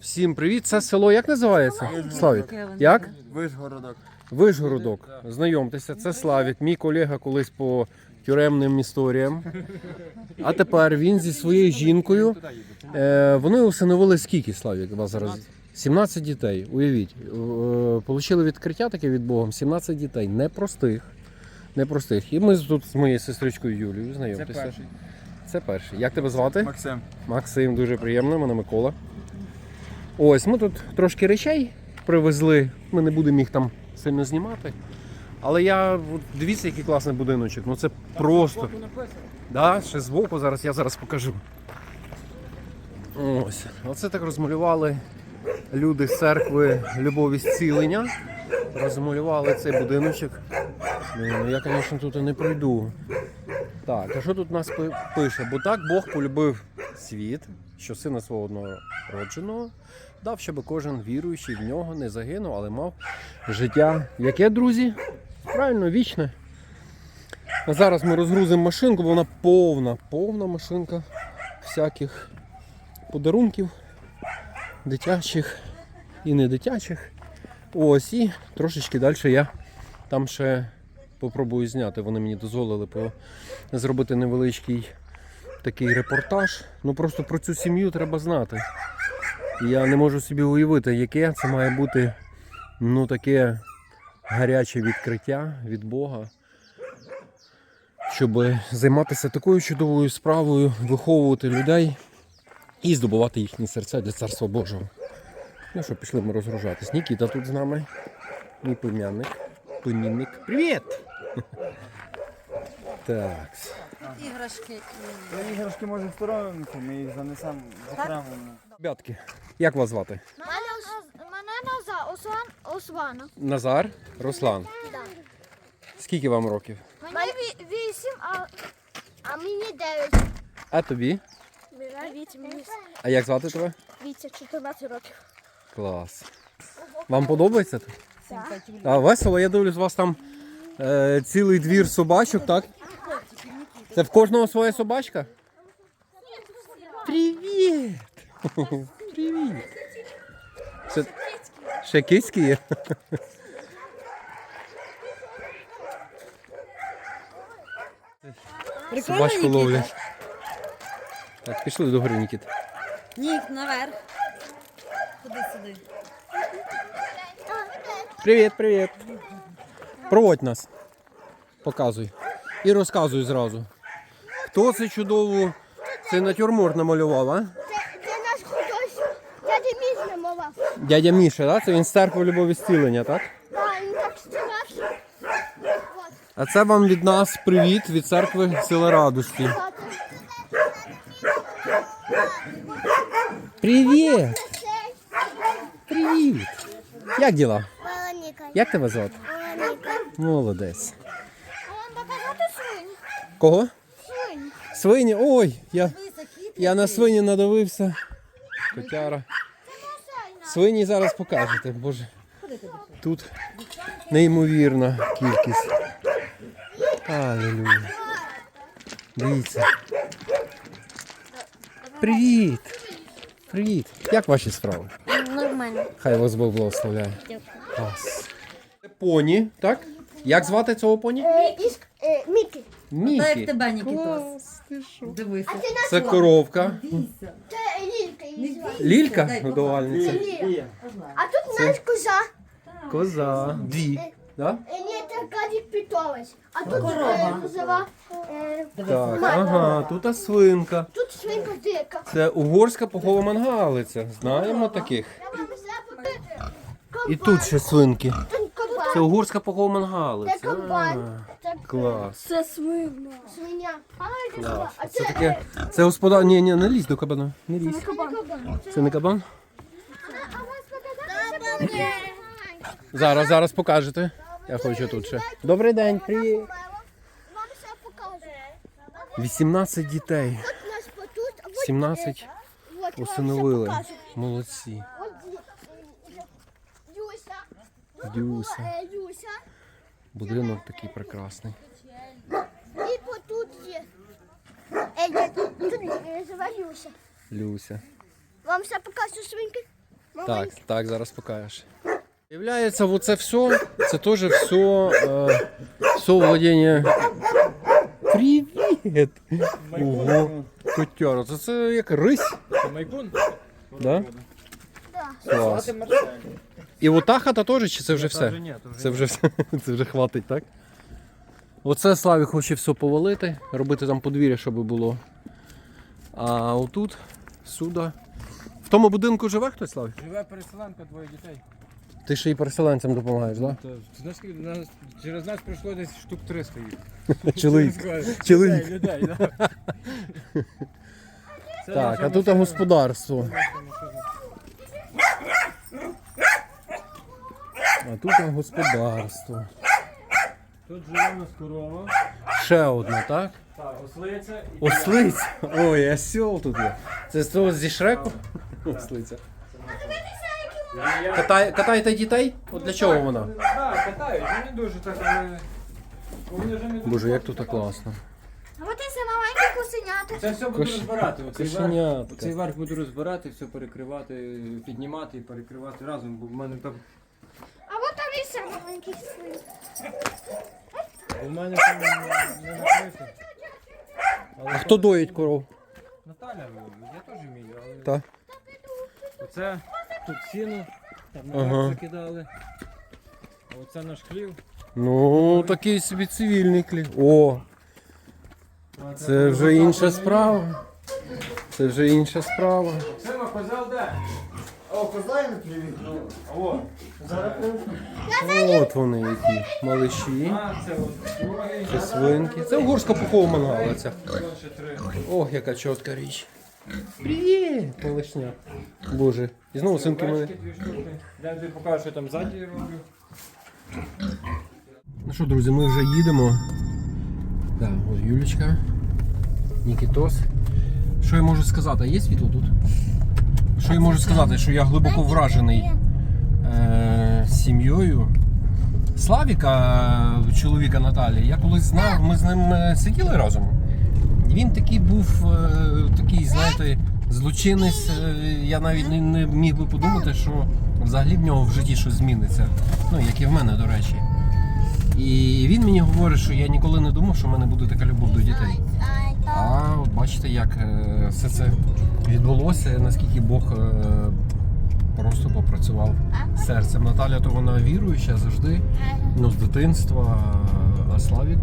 Всім привіт! Це село як називається? Славік. Як? Вишгородок. Вишгородок. Знайомтеся, це Славік, мій колега колись по тюремним історіям. А тепер він зі своєю жінкою. Е, вони усиновили скільки, Славік, у вас зараз? 17 дітей. Уявіть. Е, Получили відкриття таке від Богом. 17 дітей. Непростих. Непростих. І ми тут з моєю сестричкою Юлією Це перший. Це перший. Як тебе звати? Максим. Максим, дуже приємно, мене Микола. Ось, ми тут трошки речей привезли. Ми не будемо їх там сильно знімати. Але я дивіться, який класний будиночок. Ну це просто. Да, ще збоку зараз я зараз покажу. Ось. Оце так розмалювали люди з церкви Любові зцілення. Розмалювали цей будиночок. Ну, я, звісно, тут і не пройду. Так, а що тут у нас пише? Бо так Бог полюбив світ, що сина свого однородженого дав, щоб кожен віруючий в нього не загинув, але мав життя. Яке, друзі? Правильно, вічне. Зараз ми розгрузимо машинку, бо вона повна, повна машинка всяких подарунків, дитячих і не дитячих. Ось і трошечки далі я там ще попробую зняти. Вони мені дозволили зробити невеличкий такий репортаж. Ну просто про цю сім'ю треба знати. Я не можу собі уявити, яке це має бути ну таке гаряче відкриття від Бога. Щоб займатися такою чудовою справою, виховувати людей і здобувати їхні серця для Царства Божого. Ну що, пішли ми розгружатись. Нікіта тут з нами, мій племянник, племінник. Привіт! Так. Іграшки. Ну, іграшки може в сторонку, ми їх занесемо окремо. Ребятки, як вас звати? Мене, мене назад Осван Освана. Назар, Руслан. Да. Скільки вам років? Мені ві- вісім, а, а мені дев'ять. А тобі? Мені А як звати тебе? Віці, 14 років. Клас. Вам подобається тут? Так. А весело, я дивлюсь, у вас там е, цілий двір собачок, так? Це в кожного своя собачка? Привіт! Привіт! Ще, ще киськи є? Собачку ловлять. Так, пішли до гори, Нікіт. Ні, наверх. Ходи сюди. Привіт, привіт. Проводь нас. Показуй. І розказуй зразу. Хто це чудову цей натюрморт намалював, а? Це, це наш художник. Дядя мій знімав. Дядя Міша, так? Це він з церкви любові зцілення, так? Так, він так старався. А це вам від нас привіт від церкви Сила Радості. Привіт! Привіт! Як діла? Вероніка. Як тебе звати? Молодець. Вам? Кого? Свині? Ой, я, я на свині надивився. Котяра. Свині зараз покажете, боже. Тут неймовірна кількість. Алілуя. Дивіться. Привіт! Привіт! Як ваші справи? Нормально. Хай вас Бог благословляє. Клас. Це Поні, так? Як звати цього поні? Е, е, Мікі. Як Мікі. тебе, Нікітос. Ти що? Дивися. А це коровка. Дивися. це Лілька її звати. Лілька Дай годувальниця. А тут наш коза. Коза. Дві. Да? Е, Ні, це Кадік Петрович. А тут Корова. е, козова. Е, Так, ага, тут а свинка. тут свинка дика. Це угорська пухова мангалиця. Знаємо таких. І тут ще свинки. Тут кабан. Це угорська пухова мангалиця. Це. А, Це Клас. Це свиня. Свиня. А, це Клас. А Це таке. Це господар. Ні, ні, не лізь до кабана. Не лізь. кабан. Це не кабан? Зараз, зараз покажете. Я хочу тут ще. Добрий день, привіт. Вам все покажу. 18 дітей. От потут. а от, 17 от вам все усиновили. покажу. Молодці. От ді- Юся. Дюся. Е, Юся. Будинок такий прекрасний. І потут є. Е, є- Тут е. Люся. Вам все покажу свинки? Так, так, зараз покажеш. Являється, оце все, це теж все, е, все владіння. Привіт! Ого, котяра, це, це як рись, Майкун? да? Да. Клас. І ота хата теж, чи це вже все? Ні, Це вже все, це вже хватить, так? Оце Славі хоче все повалити, робити там подвір'я, щоб було. А отут, сюди. В тому будинку живе хтось, Славі? Живе переселенка, двоє дітей. Ти ще й переселенцям допомагаєш, так? То, знаєш, скільки нас, через нас пройшло десь штук 300 їх. Чоловік. Чоловік. Людей, людей, да. Це Так, наша а тут машина. господарство. А тут господарство. Тут живе у нас корова. Ще одна, так? Так, ослиця і Ослиця. Ой, осьол тут є. Це з того зі шреку? Ослиця. Катай, катаєте дітей? От для чого вона? Так, катають, вони дуже так. Вони вже не Боже, як тут класно. А от це маленькі кусенята. Це все буду Кош- розбирати. Оцей верх, Кошенятка. оцей верх буду розбирати, все перекривати, піднімати і перекривати разом, бо в мене там. У мене там не накрито. А хто доїть коров? Наталя, я теж вмію, але. Так. Оце тут сіно, там Ага. наверх закидали. А оце наш хлів. Ну, такий собі цивільний кліп. О, це вже інша справа. Це вже інша справа. Сима, козел де? О, коза не привіт. О, От вони які малиші. а, це от друге. Це свинки. Це угорська пухова мангала ця. Ще три. Ох, яка чітка річ. Привіт, малишня. Боже. І знову синки мене. Овечки дві штуки. Я тобі покажу, що там ззаді роблю. Ну що, друзі, ми вже їдемо. Так, ось Юлічка. Нікітос. Що я можу сказати? Є світло тут? Що я можу сказати? Що я глибоко вражений е, сім'єю. Славіка, чоловіка Наталі, я колись знав, ми з ним е, сиділи разом. Він такий був, е, такий, знаєте, злочинець. е, Я навіть не, не міг би подумати, що взагалі в нього в житті щось зміниться. Ну, як і в мене, до речі. І він мені говорить, що я ніколи не думав, що в мене буде така любов до дітей. А от бачите, як все це відбулося, наскільки Бог е, просто попрацював серцем. Наталя, то вона віруюча завжди, ну, з дитинства, а Славік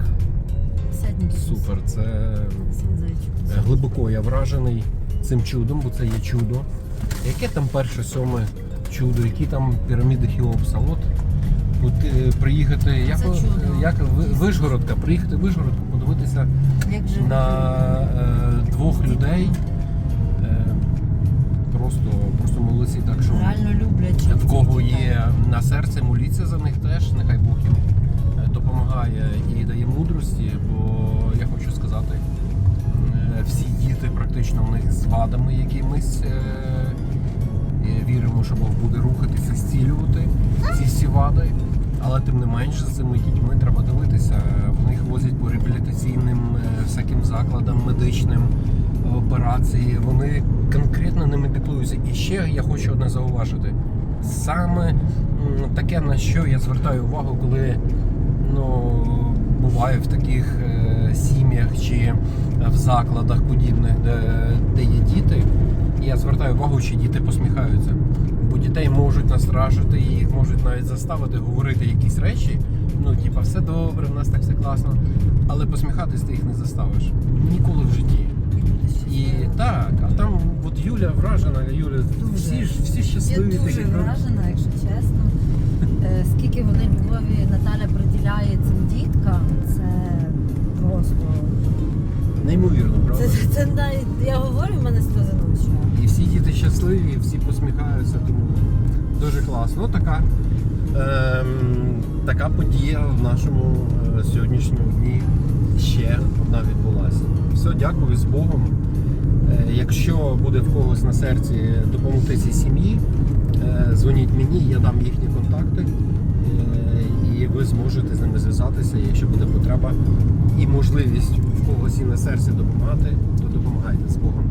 супер. Це. Е, Глибоко я вражений цим чудом, бо це є чудо. Яке там перше сьоме чудо, які там піраміди Хіопса? От, от е, приїхати, як, як Вишгородка, приїхати в Вишгородку, подивитися Як на е, двох людей. Просто, просто молодці, так що реально люблять. в кого є на серці, моліться за них теж, нехай Бог їм е, допомагає і дає мудрості, бо я хочу сказати, е, всі діти практично в них з вадами якимись. е, Віримо, що Бог буде рухатися, зцілювати ці всі вади. Але тим не менш за цими дітьми треба дивитися. Вони їх возять по реабілітаційним всяким закладам, медичним операції. Вони конкретно ними піклуються. І ще я хочу одне зауважити. Саме таке, на що я звертаю увагу, коли ну, буваю в таких е, сім'ях чи в закладах подібних, де, де є діти. Я звертаю увагу, чи діти посміхаються. Бо дітей можуть настрашити, їх можуть навіть заставити говорити якісь речі. Ну, типа, все добре, в нас так все класно. Але посміхатись ти їх не заставиш. Ніколи в житті. І так, а там от Юля вражена, Юля, всі ж всі Я дуже такі. вражена, якщо чесно. Е, Скільки вони любові Наталя приділяє цим діткам, це просто. Неймовірно, правда? Це, навіть я говорю, в мене сльози на. І всі діти щасливі, всі посміхаються, тому дуже класно. Ну, така, ем, така подія в нашому е, сьогоднішньому дні ще одна відбулася. Все, дякую з Богом. Е, якщо буде в когось на серці допомогти цій сім'ї, е, дзвоніть мені, я дам їхні контакти. е, І ви зможете з ними зв'язатися, якщо буде потреба і можливість в когось і на серці допомагати, то допомагайте з Богом.